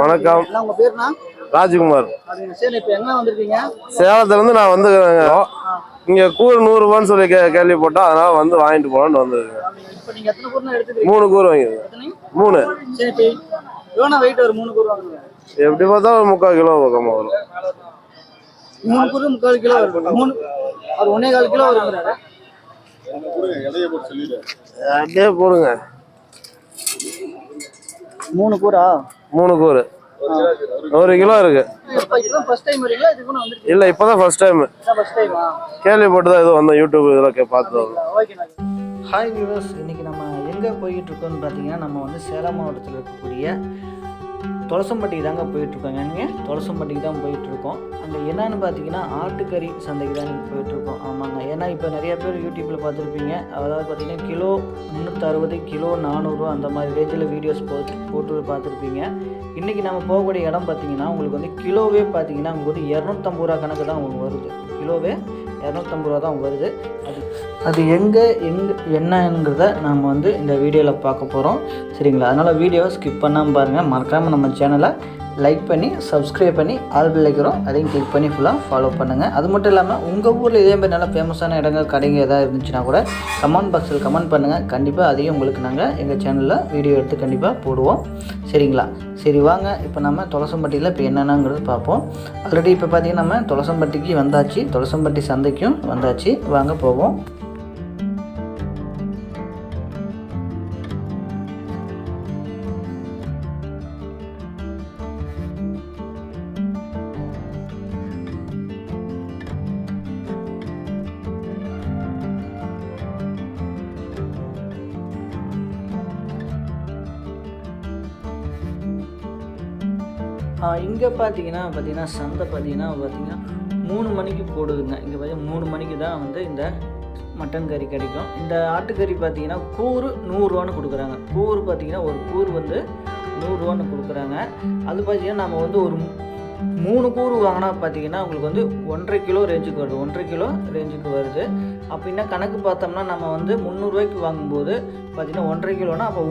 வணக்கம். உங்க ராஜ்குமார். சரி இப்போ எங்க வந்திருக்கீங்க? சேலத்துல இருந்து நான் வந்துக்கிறேங்க இங்க கூறு நூறு ரூபான்னு சொல்லி கே கேள்விப்பட்டோம் அதனால வந்து வாங்கிட்டு போலான்னு வந்திருக்கேன். மூணு கூறு வாங்கிருக்கேன் மூணு. வெயிட் ஒரு கூறு எப்படி பார்த்தா ஒரு முக்கால் கிலோ பக்கமா வரும். மூணு கூறு முக்கால் கிலோ வரும். மூணு ஒரு ஒன்னே கால் அப்படியே போடுங்க. மூணு கூறா? மூணு கூறு. ஒரு கிலோ இருக்கு. இல்ல இப்பதான் ஃபர்ஸ்ட் டைம் கேள்விப்பட்டு தான் இது வந்தோம் யூடியூப் இதெல்லாம் கே- பார்த்து ஹாய் வியூவர்ஸ் இன்னைக்கு நம்ம எங்கே போய்கிட்டு இருக்கோம்னு பார்த்தீங்கன்னா நம்ம வந்து சேலம் மாவட்டத்தில் இருக்கக்கூடிய தொலசம்பட்டிக்கு தாங்க போயிட்டுருக்கோங்க நீங்கள் தொலசம்பட்டிக்கு தான் போயிட்டுருக்கோம். அங்கே என்னன்னு பார்த்தீங்கன்னா ஆட்டுக்கறி சந்தைக்கு தான் நீங்கள் போயிட்டுருக்கோம். ஆமாங்க. ஏன்னா இப்போ நிறைய பேர் யூடியூப்பில் பார்த்துருப்பீங்க. அதாவது பார்த்தீங்கன்னா கிலோ முந்நூற்றறுபது கிலோ நானூறுரூவா அந்த மாதிரி ரேஞ்சில் வீடியோஸ் போட்டு போட்டு பார்த்துருப்பீங்க. இன்றைக்கி நம்ம போகக்கூடிய இடம் பார்த்தீங்கன்னா உங்களுக்கு வந்து கிலோவே பார்த்தீங்கன்னா உங்களுக்கு வந்து இரநூத்தம்பது ரூபா கணக்கு தான் உங்களுக்கு வருது. கிலோவே இரநூத்தம்பது ரூபா தான் வருது. அது அது எங்கே எங் என்னங்கிறத நாம் வந்து இந்த வீடியோவில் பார்க்க போகிறோம் சரிங்களா? அதனால் வீடியோவை ஸ்கிப் பண்ணாமல் பாருங்கள் மறக்காமல் நம்ம சேனலை லைக் பண்ணி சப்ஸ்கிரைப் பண்ணி ஆல் பிள்ளைக்கிறோம் அதையும் கிளிக் பண்ணி ஃபுல்லாக ஃபாலோ பண்ணுங்கள் அது மட்டும் இல்லாமல் உங்கள் ஊரில் இதே மாதிரி ஃபேமஸான இடங்கள் கடைங்க எதாவது இருந்துச்சுன்னா கூட கமெண்ட் பாக்ஸில் கமெண்ட் பண்ணுங்கள் கண்டிப்பாக அதையும் உங்களுக்கு நாங்கள் எங்கள் சேனலில் வீடியோ எடுத்து கண்டிப்பாக போடுவோம். சரிங்களா? சரி வாங்க. இப்போ நம்ம தொலசம்பட்டியில் இப்போ என்னென்னங்கிறது பார்ப்போம். ஆல்ரெடி இப்போ பார்த்திங்கன்னா நம்ம தொலசம்பட்டிக்கு வந்தாச்சு. தொலசம்பட்டி சந்தைக்கும் வந்தாச்சு. வாங்க போவோம். இங்கே பார்த்தீங்கன்னா பார்த்தீங்கன்னா சந்தை பார்த்தீங்கன்னா பார்த்தீங்கன்னா மூணு மணிக்கு போடுதுங்க. இங்கே பார்த்தீங்கன்னா மூணு மணிக்கு தான் வந்து இந்த மட்டன் கறி கிடைக்கும். இந்த ஆட்டுக்கறி பார்த்தீங்கன்னா கூறு நூறுரூவான்னு கொடுக்குறாங்க. கூறு பார்த்தீங்கன்னா ஒரு கூறு வந்து நூறுரூவான்னு கொடுக்குறாங்க. அது பார்த்தீங்கன்னா நம்ம வந்து ஒரு மூணு கூறு வாங்கினா பார்த்தீங்கன்னா உங்களுக்கு வந்து ஒன்றரை கிலோ ரேஞ்சுக்கு வருது. ஒன்றரை கிலோ ரேஞ்சுக்கு வருது. அப்படின்னா கணக்கு பார்த்தோம்னா நம்ம வந்து முந்நூறுரூவாய்க்கு வாங்கும்போது பார்த்திங்கன்னா ஒன்றரை கிலோனா அப்போ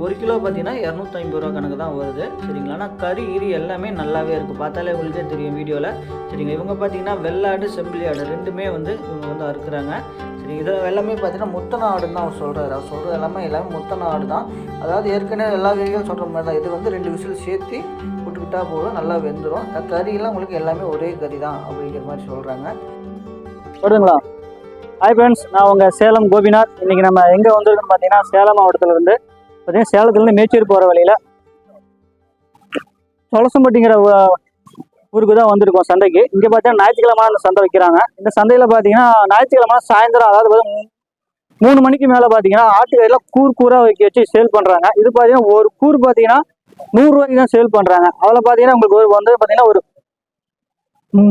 ஒரு கிலோ பார்த்தீங்கன்னா இரநூத்தம்பது ரூபா கணக்கு தான் வருது. சரிங்களா? ஆனால் கறி ஈரி எல்லாமே நல்லாவே இருக்குது பார்த்தாலே உங்களுக்கே தெரியும் வீடியோவில் சரிங்க இவங்க பார்த்தீங்கன்னா வெள்ளாடு செம்பிளி ஆடு ரெண்டுமே வந்து இவங்க வந்து அறுக்குறாங்க. சரி இதில் எல்லாமே பார்த்தீங்கன்னா முத்தன ஆடுன்னு தான் அவர் சொல்கிறாரு அவர் சொல்கிறது எல்லாமே எல்லாமே முத்தன ஆடு தான். அதாவது ஏற்கனவே எல்லா வீடியோவும் சொல்கிற மாதிரி தான். இது வந்து ரெண்டு விசில் சேர்த்து விட்டுக்கிட்டா போதும் நல்லா வெந்துடும் கறியெல்லாம் உங்களுக்கு எல்லாமே ஒரே கறி தான் அப்படிங்கிற மாதிரி சொல்கிறாங்க வருதுங்களா ஹாய் ஃப்ரெண்ட்ஸ் நான் உங்கள் சேலம் கோபிநாத். இன்னைக்கு நம்ம எங்கே வந்திருக்கோம்னு பார்த்தீங்கன்னா சேலம் மாவட்டத்தில் இருந்து பார்த்தீங்கன்னா சேலத்துலேருந்து மேச்சூர் போகிற வழியில் தொலசம்பட்டிங்கிற ஊருக்கு தான் வந்திருக்கோம் சந்தைக்கு. இங்கே பார்த்தீங்கன்னா ஞாயிற்றுக்கிழமை அந்த சந்தை வைக்கிறாங்க. இந்த சந்தையில் பார்த்தீங்கன்னா ஞாயிற்றுக்கிழமை சாயந்தரம் அதாவது பார்த்தீங்கன்னா மூணு மணிக்கு மேலே பார்த்தீங்கன்னா ஆட்டுக்கறியில் கூர் கூறாக வைக்க வச்சு சேல் பண்ணுறாங்க இது பார்த்தீங்கன்னா ஒரு கூர் பார்த்தீங்கன்னா நூறுரூவாய்க்கு தான் சேல் பண்ணுறாங்க அதில் பார்த்தீங்கன்னா உங்களுக்கு ஒரு வந்து பார்த்தீங்கன்னா ஒரு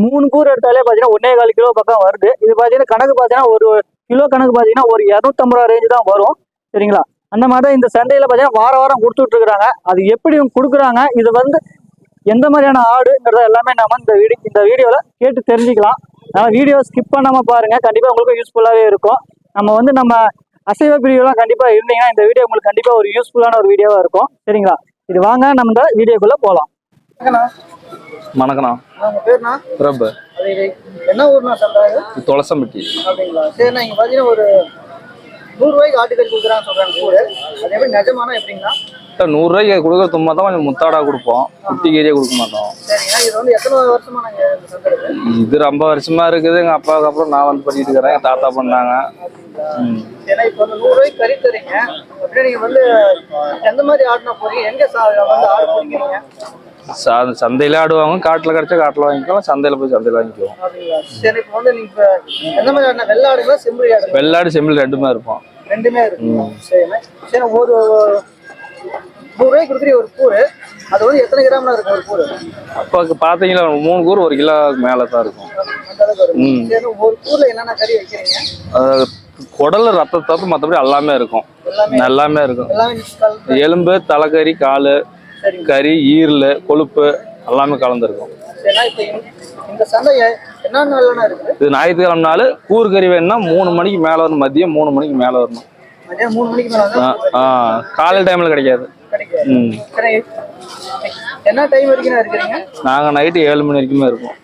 மூணு கூறு எடுத்தாலே பார்த்தீங்கன்னா ஒன்னே கால் கிலோ பக்கம் வருது. இது பார்த்தீங்கன்னா கணக்கு பார்த்தீங்கன்னா ஒரு கிலோ கணக்கு பார்த்தீங்கன்னா ஒரு இரநூத்தம்பது ரூபா ரேஞ்சு தான் வரும். சரிங்களா? அந்த மாதிரி தான் இந்த சந்தையில் பார்த்தீங்கன்னா வார வாரம் கொடுத்துட்டு இருக்கிறாங்க அது எப்படி இவங்க கொடுக்குறாங்க இது வந்து எந்த மாதிரியான ஆடுங்கிறத எல்லாமே நம்ம இந்த வீடியோ இந்த வீடியோவில் கேட்டு தெரிஞ்சுக்கலாம். அதனால் வீடியோ ஸ்கிப் பண்ணாமல் பாருங்கள் கண்டிப்பாக உங்களுக்கு யூஸ்ஃபுல்லாகவே இருக்கும். நம்ம வந்து நம்ம அசைவ பிரிவுலாம் கண்டிப்பாக இருந்தீங்கன்னா இந்த வீடியோ உங்களுக்கு கண்டிப்பாக ஒரு யூஸ்ஃபுல்லான ஒரு வீடியோவாக இருக்கும். சரிங்களா? இது வாங்க நம்ம இந்த வீடியோக்குள்ளே போகலாம் வணக்கண்ணா பிரபு என்ன ஊர்னா சந்தை? துளசம்பட்டி அப்படிங்களா? சரிண்ணா இங்க பாத்தீங்கன்னா ஒரு நூறு ரூபாய்க்கு ஆட்டுக்கறி கொடுக்குறான்னு சொல்றாங்க கூடு அது எப்படி நிஜமானா எப்படிங்களா நூறுரூவாய்க்கு கொடுக்குற தும்மா தான் கொஞ்சம் முத்தாடா கொடுப்போம். குட்டி கீரியே கொடுக்க மாட்டோம். சரிங்க இது வந்து எத்தனை வருஷமா நாங்க இந்த சந்தை இருக்கு? இது ரொம்ப வருஷமா இருக்குது. எங்க அப்பாவுக்கு அப்புறம் நான் வந்து பண்ணிட்டு இருக்கிறேன். எங்க தாத்தா பண்ணாங்க. ம். ஏன்னா இப்போ வந்து நூறு ரூபாய்க்கு கறி தரீங்க அப்படியே நீங்க வந்து எந்த மாதிரி ஆடுனா போறீங்க? எங்க சா- வந்து ஆடு பிடிக்கிறீங்க? ச- சந்தையில ஆடுவாங்க. காட்டுல கிடைச்சா காட்டுல வாங்கிக்கலாம். சந்தையில போய் சந்தையில வாங்கிக்குவோம் அப்படிங்களா? சரி இப்போ வந்து நீங்க இப்ப எந்த மாதிரி ஆடுனா? வெள்ளை ஆடுங்களா செம்பரி ஆடுங்களா? வெள்ளாடு செம்மில் ரெண்டுமே இருப்போம். ரெண்டுமே இருக்கு. சரிண்ணா சரி ஒரு நூறு ரூபாய்க்கு கொடுக்குறீங்க ஒரு கூறு. அது வந்து எத்தனை கிராம்ல இருக்கும் ஒரு கூறு? அப்பாவுக்கு பாத்தீங்கன்னா மூணு கூறு ஒரு கிலோ மேல தான் இருக்கும். ஒரு கூறுல என்னென்ன கறி வைக்கிறீங்க? குடல் மற்றபடி எல்லாமே இருக்கும். எல்லாமே இருக்கும். எலும்பு தலைக்கறி கால் கறி ஈரல் கொழுப்பு எல்லாமே கலந்துருக்கும் இந்த- சந்தை இது ஞாயிற்றுக்கிழமை நாள் கூறு கறி வேணும்னா மூணு மணிக்கு மேலே வரணும். மதியம் மூணு மணிக்கு மேலே வரணும். மதியம் மூணு மணிக்கு மேலே ஆ வந்து ஆ காலை டைமில் கிடைக்காது. என்ன டைம் வரைக்கும் இருக்கிறீங்க? நாங்கள் நைட்டு ஏழு மணி வரைக்குமே இருக்கோம்.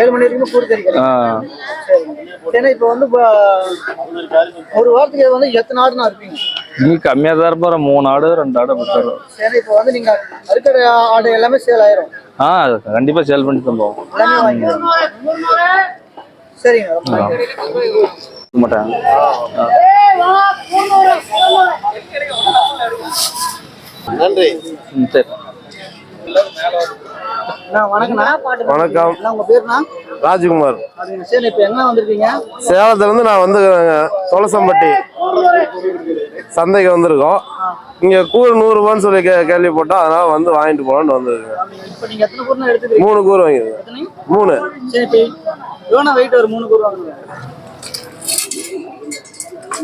ஏழு மணி வரைக்கும் ஆ. ஏன்னா இப்போ வந்து ஒரு வாரத்துக்கு வந்து எத்தனை ஆடுனா இருப்பீங்க? தான் இருப்போம். மூணு ஆடு ரெண்டு ஆடு ஏன்னா இப்போ வந்து நீங்க இருக்கிற ஆடு எல்லாமே சேல் ஆயிரும். ஆ கண்டிப்பாக சேல் பண்ணி தான் போவோம் சரிங்க நன்றி. மாட்டாங்க நன்றி. ம் சரி. வணக்கம். ராஜ்குமார். அப்படிங்க சரி இப்போ எங்க வந்திருக்கீங்க? சேலத்துல இருந்து நான் வந்துக்கிறேங்க. தொலசம்பட்டி சந்தைக்கு வந்திருக்கோம். இங்க கூறு நூறு ரூபான்னு சொல்லி கே கேள்விப்பட்டோம். அதனால வந்து வாங்கிட்டு போலான்னு வந்திருக்கேன் மூணு கூறு வாங்கிருக்கேன் எத்தனை? மூணு.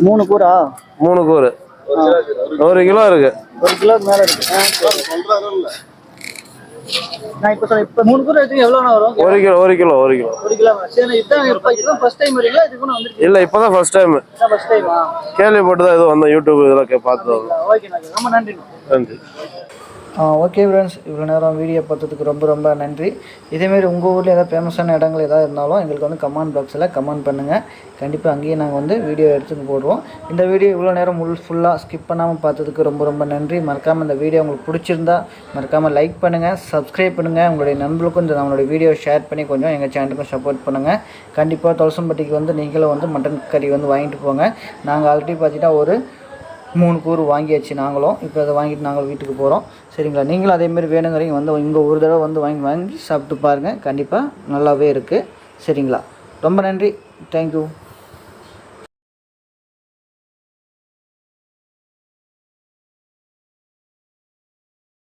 மூணு கூறு? மூணு கூறா. ஒரு கிலோ இருக்கு. ஒரு கிலோக்கு மேல இருக்கு. நான் இப்போ சொல்ல இப்போ மூணு வரும்? ஒரு கிலோ ஒரு கிலோ ஒரு கிலோ. ஒரு கிலோ சரி இதான் இப்போ இதுதான் ஃபர்ஸ்ட் டைம் வரீங்களா? இதுக்கு முன்ன வந்துருக்கீங்க இல்ல இப்பதான் ஃபர்ஸ்ட் டைம் இதான் ஃபர்ஸ்ட் டைமா கேள்விப்பட்டு தான் எதுவும் வந்தோம் யூடியூப் இதெல்லாம் பார்த்து ரொம்ப நன்றிண்ணா நன்றி. ஓகே ஃப்ரெண்ட்ஸ் இவ்வளோ நேரம் வீடியோ பார்த்ததுக்கு ரொம்ப ரொம்ப நன்றி. இதேமாரி உங்கள் ஊரில் ஏதாவது ஃபேமஸான இடங்கள் ஏதாவது இருந்தாலும் எங்களுக்கு வந்து கமெண்ட் பாக்ஸில் கமெண்ட் பண்ணுங்கள் கண்டிப்பாக அங்கேயே நாங்கள் வந்து வீடியோ எடுத்துன்னு போடுவோம். இந்த வீடியோ இவ்வளோ நேரம் முழு ஃபுல்லாக ஸ்கிப் பண்ணாமல் பார்த்ததுக்கு ரொம்ப ரொம்ப நன்றி. மறக்காமல் இந்த வீடியோ உங்களுக்கு பிடிச்சிருந்தா மறக்காமல் லைக் பண்ணுங்கள் சப்ஸ்கிரைப் பண்ணுங்கள் உங்களுடைய நண்பர்களுக்கும் இந்த நம்மளுடைய வீடியோ ஷேர் பண்ணி கொஞ்சம் எங்கள் சேனலுக்கும் சப்போர்ட் பண்ணுங்கள் கண்டிப்பாக தொலசம்பட்டிக்கு வந்து நீங்களும் வந்து மட்டன் கறி வந்து வாங்கிட்டு போங்க. நாங்கள் ஆல்ரெடி பார்த்தீங்கன்னா ஒரு மூணு கூறு வாங்கியாச்சு நாங்களும். இப்போ அதை வாங்கிட்டு நாங்கள் வீட்டுக்கு போகிறோம் சரிங்களா? நீங்களும் அதேமாரி வேணுங்கிறீங்க வந்து இங்கே ஒரு தடவை வந்து வாங்கி வாங்கி சாப்பிட்டு பாருங்கள் கண்டிப்பாக நல்லாவே இருக்குது சரிங்களா? ரொம்ப நன்றி. தேங்க்யூ